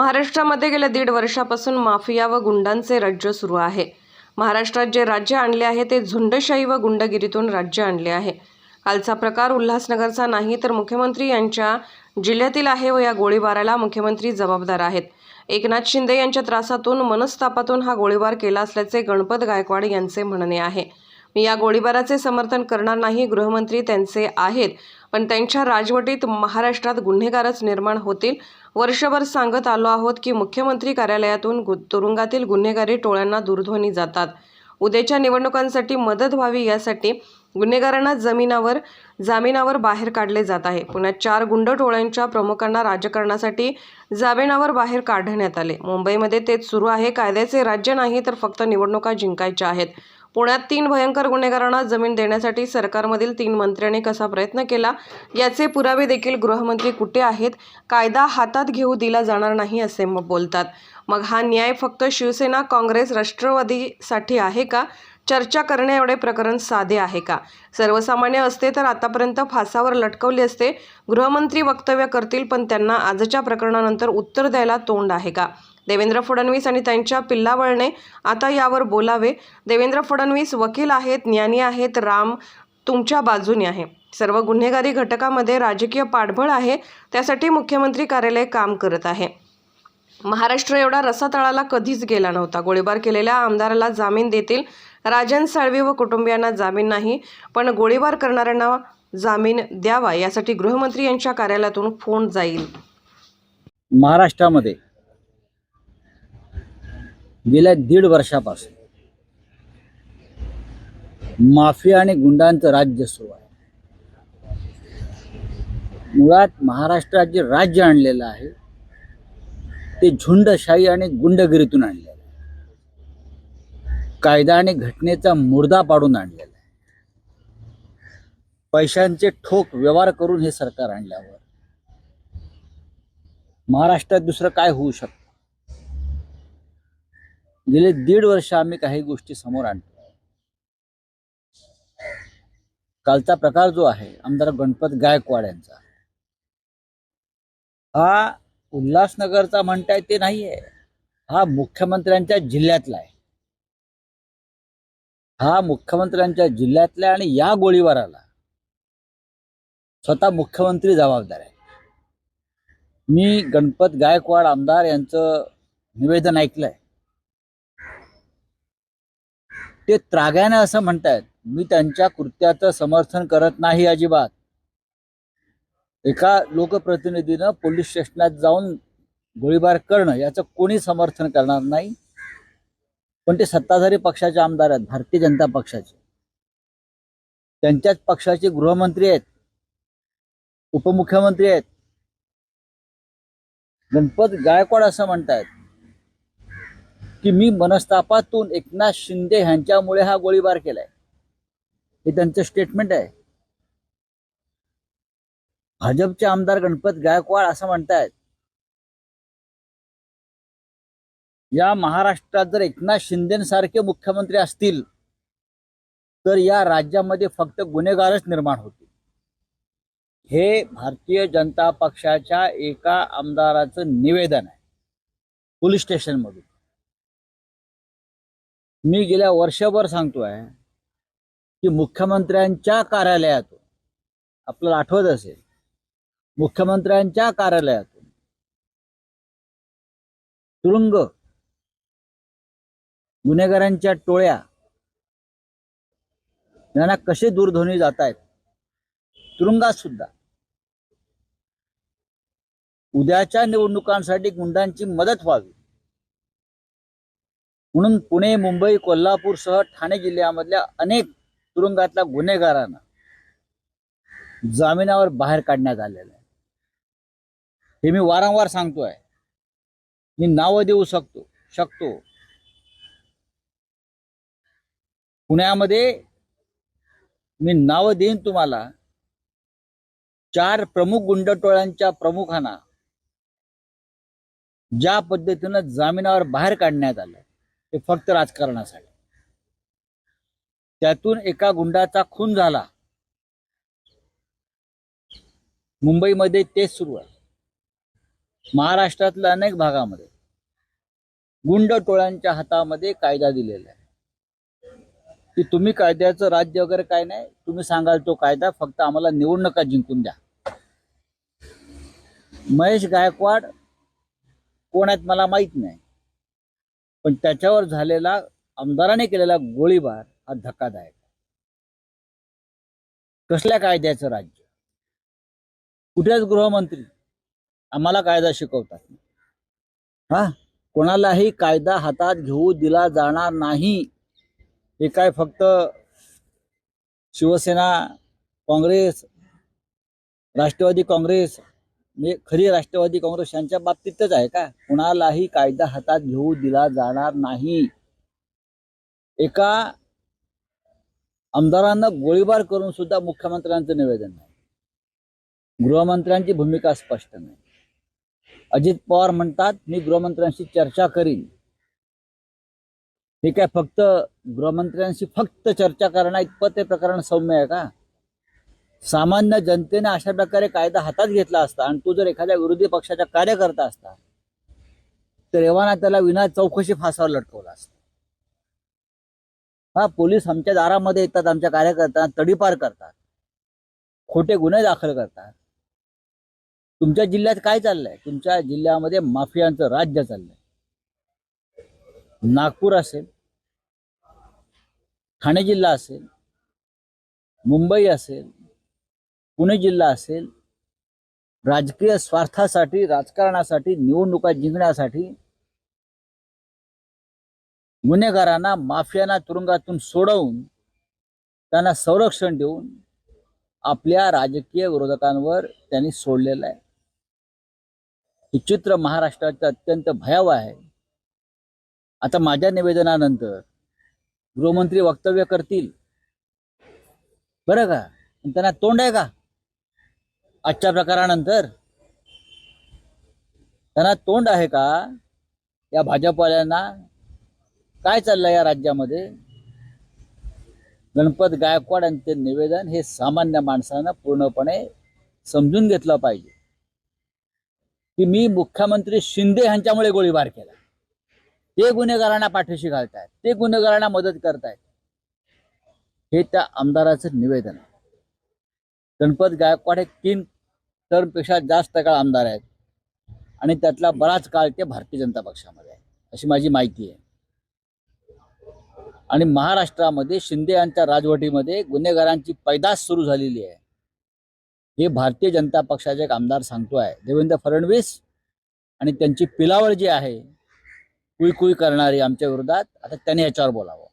महाराष्ट्रामध्ये गेल्या दीड वर्षापासून माफिया व गुंडांचे राज्य सुरू आहे. महाराष्ट्रात जे राज्य आणले आहे ते झुंडशाही व गुंडगिरीतून राज्य आणले आहे. कालचा प्रकार उल्हासनगरचा नाही तर मुख्यमंत्री यांच्या जिल्ह्यातील आहे व या गोळीबाराला मुख्यमंत्री जबाबदार आहेत. एकनाथ शिंदे यांच्या त्रासातून मनस्तापातून हा गोळीबार केला असल्याचे गणपत गायकवाड यांचे म्हणणे आहे. मी या गोळीबाराचे समर्थन करणार नाही गृहमंत्री त्यांचे आहेत. पण त्यांच्या राजवटीत महाराष्ट्रात गुन्हेगारच निर्माण होतील. वर्षभर सांगत आलो आहोत की मुख्यमंत्री कार्यालयातून गु तुरुंगातील गुन्हेगारी टोळ्यांना दूरध्वनी जातात. उद्याच्या निवडणुकांसाठी मदत व्हावी यासाठी गुन्हेगारांना जमिनावर जामिनावर बाहेर काढले जात आहे. पुण्यात चार गुंड टोळ्यांच्या प्रमुखांना राजकारणासाठी जामिनावर बाहेर काढण्यात आले. मुंबईमध्ये तेच सुरू आहे. कायद्याचे राज्य नाही तर फक्त निवडणुका जिंकायच्या आहेत. पुण्यात तीन भयंकर गुन्हेगारांना जमीन देण्यासाठी सरकारमधील तीन मंत्र्यांनी कसा प्रयत्न केला? याचे पुरावे देखील गृहमंत्री कुठे आहेत? कायदा हातात घेऊ दिला जाणार नाही असे मग बोलतात. मग हा न्याय फक्त शिवसेना काँग्रेस राष्ट्रवादीसाठी आहे का? चर्चा करणे एवढे प्रकरण साधे आहे का? सर्वसामान्य असते तर आतापर्यंत फासावर लटकवले असते. गृहमंत्री वक्तव्य करतील पण त्यांना आजच्या प्रकरणानंतर उत्तर द्यायला तोंड आहे का? देवेंद्र फडणवीस आणि त्यांच्या पिल्लावळने आता यावर बोलावे. देवेंद्र फडणवीस वकील आहेत ज्ञानी आहेत राम तुमच्या बाजूने आहे. सर्व गुन्हेगारी घटकामध्ये राजकीय पाठबळ आहे त्यासाठी मुख्यमंत्री कार्यालय काम करत आहे. महाराष्ट्र एवढा रसातळाला कधीच गेला नव्हता. गोळीबार केलेल्या आमदाराला जामीन देतील राजन साळवी व कुटुंबियांना जामीन नाही पण गोळीबार करणाऱ्यांना जामीन द्यावा यासाठी गृहमंत्री यांच्या कार्यालयातून फोन जाईल. महाराष्ट्रामध्ये गेल्या दीड वर्षापासून. माफिया आणि गुंडांचं राज्य सुरू आहे. मुळात महाराष्ट्रात जे राज्य आणलेलं आहे. ते झुंडशाही आणि गुंडगिरीतून आणलेलं आहे. कायदा आणि घटनेचा मुर्दा पाडून आणलेला आहे. पैशांचे ठोक व्यवहार करून हे सरकार आणल्यावर महाराष्ट्रात दुसरं काय होऊ शकतं? गेले दीड वर्ष आम्ही काही गोष्टी समोर आणतो. कालचा प्रकार जो आहे आमदार गणपत गायकवाड यांचा हा उल्हासनगरचा म्हणताय ते नाहीये. हा मुख्यमंत्र्यांच्या जिल्ह्यातला आहे. हा मुख्यमंत्र्यांच्या जिल्ह्यातला आहे आणि या गोळीबाराला स्वतः मुख्यमंत्री जबाबदार आहे. मी गणपत गायकवाड आमदार यांचं निवेदन ऐकलंय. ते त्राग्याने असं म्हणतायत मी त्यांच्या कृत्याचं समर्थन करत नाही अजिबात. एका लोकप्रतिनिधीनं पोलीस स्टेशनात जाऊन गोळीबार करणं याचं कोणी समर्थन करणार नाही? पण ते सत्ताधारी पक्षाचे आमदार आहेत भारतीय जनता पक्षाचे. त्यांच्याच पक्षाचे गृहमंत्री आहेत उपमुख्यमंत्री आहेत. गणपत गायकवाड असं म्हणतायत की मी मनस्तापातून एकनाथ शिंदे ह्यांच्यामुळे हा गोळीबार केलाय. हे त्यांचं स्टेटमेंट आहे. भाजपचे आमदार गणपत गायकवाड असं म्हणतायत या महाराष्ट्रात जर एकनाथ शिंदेसारखे मुख्यमंत्री असतील तर या राज्यामध्ये फक्त गुन्हेगारच निर्माण होतील. हे भारतीय जनता पक्षाच्या एका आमदाराचं निवेदन आहे पोलीस स्टेशनमधून. मी गेल्या वर्षभर सांगतोय की मुख्यमंत्र्यांच्या कार्यालयातून आपल्याला आठवत असेल मुख्यमंत्र्यांच्या कार्यालयातून तुरुंग गुन्हेगारांच्या टोळ्या यांना कसे दूरध्वनी जात आहेत तुरुंगात सुद्धा. उद्याच्या निवडणुकांसाठी गुंडांची मदत व्हावी. म्हणून पुणे मुंबई कोल्हापूरसह ठाणे जिल्ह्यामधल्या अनेक तुरुंगातल्या गुन्हेगारांना जामिनावर बाहेर काढण्यात आलेलं आहे. हे मी वारंवार सांगतोय. मी नावं देऊ शकतो शकतो. पुण्यामध्ये मी नावं देईन तुम्हाला. चार प्रमुख गुंडटोळ्यांच्या प्रमुखांना ज्या पद्धतीनं जामिनावर बाहेर काढण्यात आलं. ते फक्त राजकारणासाठी. त्यातून एका गुंडाचा खून झाला. मुंबईमध्ये तेच सुरू आहे. महाराष्ट्रातल्या अनेक भागामध्ये गुंड टोळ्यांच्या हातामध्ये कायदा दिलेला आहे. की तुम्ही कायद्याचं राज्य वगैरे काय नाही तुम्ही सांगाल तो कायदा फक्त आम्हाला निवडणुका जिंकून द्या. महेश गायकवाड कोण आहेत मला माहीत नाही. पण त्याच्यावर झालेला आमदाराने केलेला गोळीबार हा धक्कादायक कसल्या कायद्याचं राज्य? कुठेच गृहमंत्री आम्हाला कायदा शिकवतात हा? कोणालाही कायदा हातात घेऊ दिला जाणार नाही. हे काय फक्त शिवसेना काँग्रेस राष्ट्रवादी काँग्रेस म्हणजे खरी राष्ट्रवादी काँग्रेस यांच्या बाबतीतच आहे का? कुणालाही कायदा हातात घेऊ दिला जाणार नाही. एका आमदारांना गोळीबार करून सुद्धा मुख्यमंत्र्यांचं निवेदन नाही. गृहमंत्र्यांची भूमिका स्पष्ट नाही. अजित पवार म्हणतात मी गृहमंत्र्यांशी चर्चा करीन. हे काय फक्त गृहमंत्र्यांशी फक्त चर्चा करणं इतपत ते प्रकरण सौम्य आहे का? सामान्य जनतेने अशा प्रकारे कायदा हातात घेतला असता आणि तो जर एखाद्या विरोधी पक्षाचा कार्यकर्ता असता तर एव्हाना त्याला विना चौकशी फासावर लटकवला असता. हा पोलीस आमच्या दारामध्ये येतात आमच्या कार्यकर्त्यांना तडीपार करतात खोटे गुन्हे दाखल करतात. तुमच्या जिल्ह्यात काय चाललंय? तुमच्या जिल्ह्यामध्ये माफियांचं राज्य चाललंय. नागपूर असेल ठाणे जिल्हा असेल मुंबई असेल पुणे जिल्हा असेल राजकीय स्वार्थासाठी राजकारणासाठी निवडणुका जिंकण्यासाठी गुन्हेगारांना माफियांना तुरुंगातून सोडवून त्यांना संरक्षण देऊन आपल्या राजकीय विरोधकांवर त्यांनी सोडलेलं आहे. हे चित्र महाराष्ट्राचं अत्यंत भयावह आहे. आता माझ्या निवेदनानंतर गृहमंत्री वक्तव्य करतील. बरं का? त्यांना तोंड आहे का? आजच्या प्रकारानंतर? त्यांना तोंड आहे का या भाजपवाल्यांना? काय चाललंय या राज्यामध्ये? गणपत गायकवाड यांचे निवेदन हे सामान्य माणसानं पूर्णपणे समजून घेतलं पाहिजे. की मी मुख्यमंत्री शिंदे यांच्यामुळे गोळीबार केला. ते गुन्हेगारांना पाठीशी घालतायत. ते गुन्हेगारांना मदत करतायत. हे त्या आमदाराचं निवेदन आहे. गणपत गायकवाड हे तीन टर्मपेक्षा जास्त काळ आमदार आहेत. आणि त्यातला बराच काळ ते भारतीय जनता पक्षामध्ये आहे अशी माझी माहिती आहे. आणि महाराष्ट्रामध्ये शिंदे यांच्या राजवटीमध्ये गुन्हेगारांची पैदास सुरू झालेली आहे. हे भारतीय जनता पक्षाचे एक आमदार सांगतोय देवेंद्र फडणवीस आणि त्यांची पिलावळ जी आहे कुई कुई करणारी आमच्या विरोधात आता त्यांनी याच्यावर बोलावं.